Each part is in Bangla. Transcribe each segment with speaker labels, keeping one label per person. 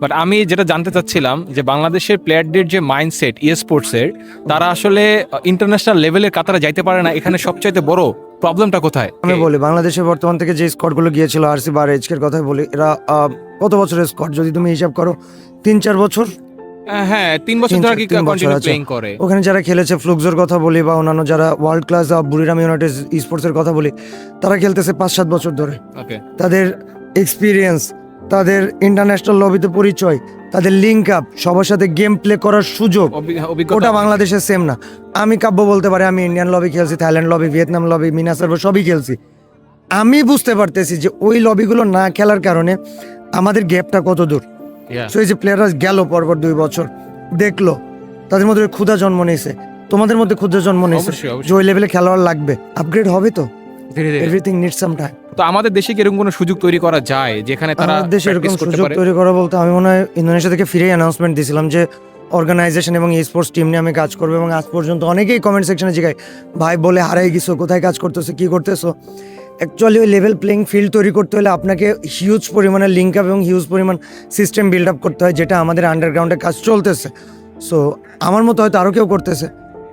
Speaker 1: বাট আমি যেটা জানতে চাচ্ছিলাম যে বাংলাদেশের প্লেয়ারদের যে মাইন্ডসেট ই স্পোর্টসের তারা আসলে ইন্টারন্যাশনাল লেভেলের কাতারে যাইতে পারে না। এখানে সবচাইতে বড় প্রবলেমটা কোথায়?
Speaker 2: আমি বলি বাংলাদেশে বর্তমান থেকে যে স্কোয়াডগুলো গিয়েছিল আরসি বা এইচকের কথাই বলি এরা কত বছরের স্কোয়াড যদি তুমি হিসাব করো তিন চার বছর
Speaker 1: হ্যাঁ তিন বছর
Speaker 2: তিন-
Speaker 1: ধরে
Speaker 2: বছর
Speaker 1: কন্টিনিউ প্লেইং করে।
Speaker 2: ওখানে যারা খেলেছে ফ্লুকজোর কথা বলি বা অন্যান্য যারা ওয়ার্ল্ড ক্লাস বুড়িরাম ইউনাইটেড স্পোর্টসের কথা বলি তারা খেলতেছে পাঁচ সাত বছর ধরে। তাদের এক্সপিরিয়েন্স তাদের ইন্টারন্যাশনাল লবিতে পরিচয় তাদের লিঙ্ক আপ সবার সাথে গেম প্লে করার সুযোগ। ওটা বাংলাদেশের সেম না। আমি কাব্য বলতে পারি আমি ইন্ডিয়ান লবি খেলছি থাইল্যান্ড লবি ভিয়েতনাম লবি মিনা সার্ভার সবই খেলছি। আমি বুঝতে পারতেছি যে ওই লবিগুলো না খেলার কারণে আমাদের গ্যাপটা কত দূর. সো এই যে প্লেয়াররা গেল পরপর দুই বছর দেখল তাদের মধ্যে ওই ক্ষুধা জন্ম নিয়েছে। তোমাদের মধ্যে ক্ষুধা জন্ম নিয়েছে। যে ওই লেভেলে খেলোয়াড় লাগবে আপগ্রেড হবে তো? এভরিথিং নিড সাম টাইম
Speaker 1: তো আমাদের দেশে কি এরকম কোনো সুযোগ তৈরি করা যায় যেখানে তারা
Speaker 2: দেশে এরকম সুযোগ তৈরি করা বলতে আমি মনে হয় ইন্দোনেশিয়া থেকে ফিরে অ্যানাউন্সমেন্ট দিয়েছিলাম যে অর্গানাইজেশন এবং এই স্পোর্টস টিম নিয়ে আমি কাজ করব এবং আজ পর্যন্ত অনেকেই কমেন্ট সেকশনে জিগায় ভাই বলে হারাই গেছো কোথায় কাজ করতেছো কি করতেছো? অ্যাকচুয়ালি ওই লেভেল প্লেইং ফিল্ড তৈরি করতে হলে আপনাকে হিউজ পরিমাণে লিঙ্ক আপ এবং হিউজ পরিমাণ সিস্টেম বিল্ড আপ করতে হয় যেটা আমাদের আন্ডারগ্রাউন্ডে কাজ চলতেছে। সো আমার মতো হয়তো আরও কেউ করতেছে।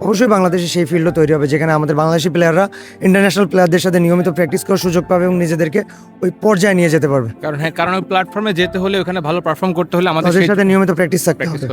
Speaker 2: অবশ্যই বাংলাদেশে সেই ফিল্ডও তৈরি হবে যেখানে আমাদের বাংলাদেশি প্লেয়াররা ইন্টারন্যাশনাল প্লেয়ারদের সাথে নিয়মিত প্র্যাকটিস করার সুযোগ পাবে এবং নিজেদেরকে ওই পর্যায়ে নিয়ে যেতে পারবে।
Speaker 1: কারণ হ্যাঁ কারণ ওই প্ল্যাটফর্মে যেতে হলে ওখানে ভালো পারফর্ম করতে হলে আমাদের
Speaker 2: সাথে নিয়মিত প্র্যাকটিস থাকতে হবে।